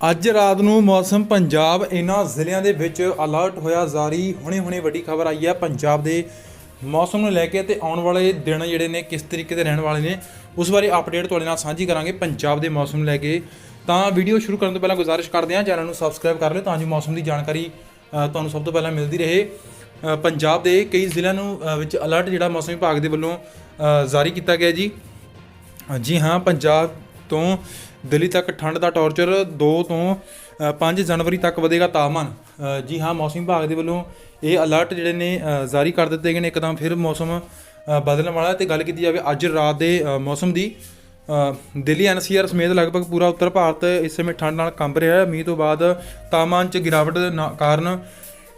ਅੱਜ ਰਾਤ ਨੂੰ ਮੌਸਮ ਪੰਜਾਬ ਇਹਨਾਂ ਜ਼ਿਲ੍ਹਿਆਂ ਦੇ ਵਿੱਚ ਅਲਰਟ ਹੋਇਆ, ਜਾਰੀ ਹੁਣੇ-ਹੁਣੇ ਵੱਡੀ ਖਬਰ ਆਈ ਹੈ। ਪੰਜਾਬ ਦੇ ਮੌਸਮ ਨੂੰ ਲੈ ਕੇ ਤੇ ਆਉਣ ਵਾਲੇ ਦਿਨ ਜਿਹੜੇ ਨੇ, ਕਿਸ ਤਰੀਕੇ ਦੇ ਰਹਿਣ ਵਾਲੇ ਨੇ, ਉਸ ਬਾਰੇ ਅਪਡੇਟ ਤੁਹਾਡੇ ਨਾਲ ਸਾਂਝੀ ਕਰਾਂਗੇ ਪੰਜਾਬ ਦੇ ਮੌਸਮ ਨੂੰ ਲੈ ਕੇ। ਤਾਂ ਵੀਡੀਓ ਸ਼ੁਰੂ ਕਰਨ ਤੋਂ ਪਹਿਲਾਂ ਗੁਜ਼ਾਰਿਸ਼ ਕਰਦੇ ਹਾਂ, ਚੈਨਲ ਨੂੰ ਸਬਸਕ੍ਰਾਈਬ ਕਰ ਲਿਓ ਤਾਂ ਜੋ ਮੌਸਮ ਦੀ ਜਾਣਕਾਰੀ ਤੁਹਾਨੂੰ ਸਭ ਤੋਂ ਪਹਿਲਾਂ ਮਿਲਦੀ ਰਹੇ। ਪੰਜਾਬ ਦੇ ਕਈ ਜ਼ਿਲ੍ਹਿਆਂ ਨੂੰ ਵਿੱਚ ਅਲਰਟ ਜਿਹੜਾ ਮੌਸਮ ਵਿਭਾਗ ਦੇ ਵੱਲੋਂ ਜਾਰੀ ਕੀਤਾ ਗਿਆ ਜੀ। ਜੀ ਹਾਂ, ਪੰਜਾਬ ਤੋਂ ਦਿੱਲੀ ਤੱਕ ਠੰਡ ਦਾ ਟੌਰਚਰ 2 ਤੋਂ ਅ, 5 ਜਨਵਰੀ ਤੱਕ ਵਧੇਗਾ ਤਾਪਮਾਨ। ਜੀ ਹਾਂ ਮੌਸਮ ਵਿਭਾਗ ਦੇ ਵੱਲੋਂ ਇਹ ਅਲਰਟ ਜਿਹੜੇ ਨੇ ਜਾਰੀ ਕਰ ਦਿੱਤੇ ਗਏ ਨੇ। ਇੱਕਦਮ ਫਿਰ ਮੌਸਮ ਬਦਲਣ ਵਾਲਾ ਹੈ ਤੇ ਗੱਲ ਕੀਤੀ ਜਾਵੇ ਅੱਜ ਰਾਤ ਦੇ ਮੌਸਮ ਦੀ ਅ, ਦਿੱਲੀ ਐਨਸੀਆਰ ਸਮੇਤ ਲਗਭਗ ਪੂਰਾ ਉੱਤਰ ਭਾਰਤ ਇਸ ਸਮੇਂ ਠੰਡ ਨਾਲ ਕੰਬ ਰਿਹਾ ਹੈ। ਮੀਂਹ ਤੋਂ ਬਾਅਦ ਤਾਪਮਾਨ 'ਚ ਗਿਰਾਵਟ ਨਾ- ਕਾਰਨ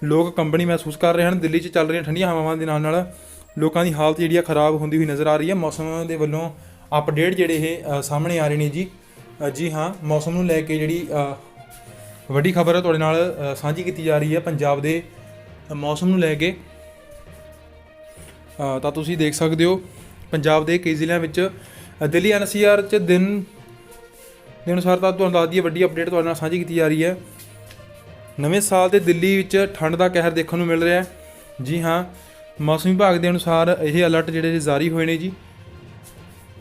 ਲੋਕ ਕੰਬਣੀ ਮਹਿਸੂਸ ਕਰ ਰਹੇ ਹਨ। ਦਿੱਲੀ 'ਚ ਚੱਲ ਰਹੀਆਂ ਠੰਡੀਆਂ ਹਵਾਵਾਂ ਦੇ ਨਾਲ ਨਾਲ ਲੋਕਾਂ ਦੀ ਹਾਲਤ ਜਿਹੜੀ ਆ ਖਰਾਬ ਹੁੰਦੀ ਹੋਈ ਨਜ਼ਰ ਆ ਰਹੀ ਹੈ। ਮੌਸਮ ਦੇ ਵੱਲੋਂ ਅਪਡੇਟ ਜਿਹੜੇ ਇਹ ਸਾਹਮਣੇ ਆ ਰਹੇ ਨੇ ਜੀ। ਜੀ ਹਾਂ ਮੌਸਮ ਨੂੰ ਲੈ ਕੇ ਜਿਹੜੀ ਵੱਡੀ ਖਬਰ ਤੁਹਾਡੇ ਨਾਲ ਸਾਂਝੀ ਕੀਤੀ ਜਾ ਰਹੀ ਹੈ ਪੰਜਾਬ ਦੇ ਮੌਸਮ ਨੂੰ ਲੈ ਕੇ। ਤਾਂ ਤੁਸੀਂ ਦੇਖ ਸਕਦੇ ਹੋ ਪੰਜਾਬ ਦੇ ਕਈ ਜ਼ਿਲ੍ਹਿਆਂ ਵਿੱਚ ਅ, ਦਿੱਲੀ ਐਨਸੀਆਰ ਚ ਦਿਨ ਦੇ ਅਨੁਸਾਰ ਤਾਂ ਤੁਹਾਨੂੰ ਦੱਸ ਦਈਏ ਵੱਡੀ ਅਪਡੇਟ ਤੁਹਾਡੇ ਨਾਲ ਸਾਂਝੀ ਕੀਤੀ ਜਾ ਰਹੀ ਹੈ। ਨਵੇਂ ਸਾਲ ਤੇ ਦਿੱਲੀ ਵਿੱਚ ਠੰਡ ਦਾ ਕਹਿਰ ਦੇਖਣ ਨੂੰ ਮਿਲ ਰਿਹਾ ਹੈ। ਜੀ ਹਾਂ ਮੌਸਮ ਵਿਭਾਗ ਦੇ ਅਨੁਸਾਰ ਇਹ ਅਲਰਟ ਜਿਹੜੇ ਜਾਰੀ ਹੋਏ ਨੇ ਜੀ।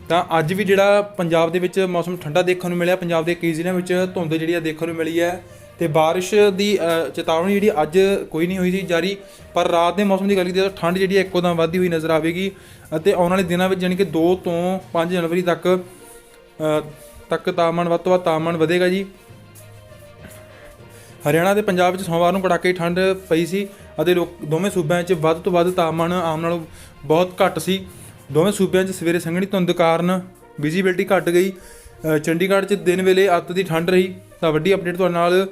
ਤਾਂ ਅੱਜ ਵੀ ਜਿਹੜਾ ਪੰਜਾਬ ਦੇ ਵਿੱਚ ਮੌਸਮ ਠੰਡਾ ਦੇਖਣ ਨੂੰ ਮਿਲਿਆ, ਪੰਜਾਬ ਦੇ ਕਈ ਜ਼ਿਲ੍ਹਿਆਂ ਵਿੱਚ ਧੁੰਦ ਜਿਹੜੀ ਆ ਦੇਖਣ ਨੂੰ ਮਿਲੀ ਹੈ ਤੇ ਬਾਰਿਸ਼ ਦੀ ਚੇਤਾਵਨੀ ਜਿਹੜੀ ਅੱਜ ਕੋਈ ਨਹੀਂ ਹੋਈ ਸੀ ਜਾਰੀ, ਪਰ ਰਾਤ ਦੇ ਮੌਸਮ ਦੀ ਗੱਲ ਕੀਤੀ ਤਾਂ ਠੰਡ ਜਿਹੜੀ ਹੈ ਇੱਕੋ ਦਮ ਵੱਧਦੀ ਹੋਈ ਨਜ਼ਰ ਆਵੇਗੀ ਅਤੇ ਆਉਣ ਵਾਲੇ ਦਿਨਾਂ ਵਿੱਚ ਯਾਨੀ ਕਿ 2 ਤੋਂ 5 ਜਨਵਰੀ ਤੱਕ ਤੱਕ ਤਾਪਮਾਨ ਵੱਧ ਤੋਂ ਵੱਧ ਤਾਪਮਾਨ ਵਧੇਗਾ ਜੀ। ਹਰਿਆਣਾ ਤੇ ਪੰਜਾਬ ਵਿੱਚ ਸੋਮਵਾਰ ਨੂੰ ਕੜਾਕੇ ਠੰਡ ਪਈ ਸੀ ਅਤੇ ਲੋਕ ਦੋਵੇਂ ਸੂਬਿਆਂ 'ਚ ਵੱਧ ਤੋਂ ਵੱਧ ਤਾਪਮਾਨ ਆਮ ਨਾਲੋਂ ਬਹੁਤ ਘੱਟ ਸੀ। ਦੋਵੇਂ ਸੂਬਿਆਂ 'ਚ ਸਵੇਰੇ ਸੰਘਣੀ ਧੁੰਦ ਕਾਰਨ ਵਿਜ਼ੀਬਿਲਟੀ ਘਟ ਗਈ। ਚੰਡੀਗੜ੍ਹ 'ਚ ਦਿਨ ਵੇਲੇ ਅੱਤ ਦੀ ਠੰਡ ਰਹੀ। ਤਾਂ ਵੱਡੀ ਅਪਡੇਟ ਤੁਹਾਡੇ ਨਾਲ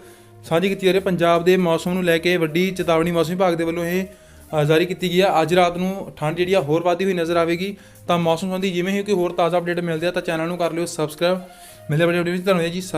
ਸਾਂਝੀ ਕੀਤੀ ਜਾ ਰਹੀ ਹੈ। ਪੰਜਾਬ ਦੇ ਮੌਸਮ ਨੂੰ ਲੈ ਕੇ ਵੱਡੀ ਚੇਤਾਵਨੀ ਮੌਸਮ ਵਿਭਾਗ ਦੇ ਵੱਲੋਂ ਇਹ ਜਾਰੀ ਕੀਤੀ ਗਈ ਹੈ। ਅੱਜ ਰਾਤ ਨੂੰ ਠੰਡ ਜਿਹੜੀ ਆ ਹੋਰ ਵਧਦੀ ਹੋਈ ਨਜ਼ਰ ਆਵੇਗੀ। ਤਾਂ ਮੌਸਮ ਸੰਬੰਧੀ ਜਿਵੇਂ ਹੀ ਕੋਈ ਹੋਰ ਤਾਜ਼ਾ ਅਪਡੇਟ ਮਿਲਦੇ ਆ ਤਾਂ ਚੈਨਲ ਨੂੰ ਕਰ ਲਿਓ ਸਬਸਕ੍ਰਾਈਬ ਮਿਲਦੇ ਬੜੇ ਅਪਡੇਟ ਵਿੱਚ। ਧੰਨਵਾਦ ਜੀ ਸਰ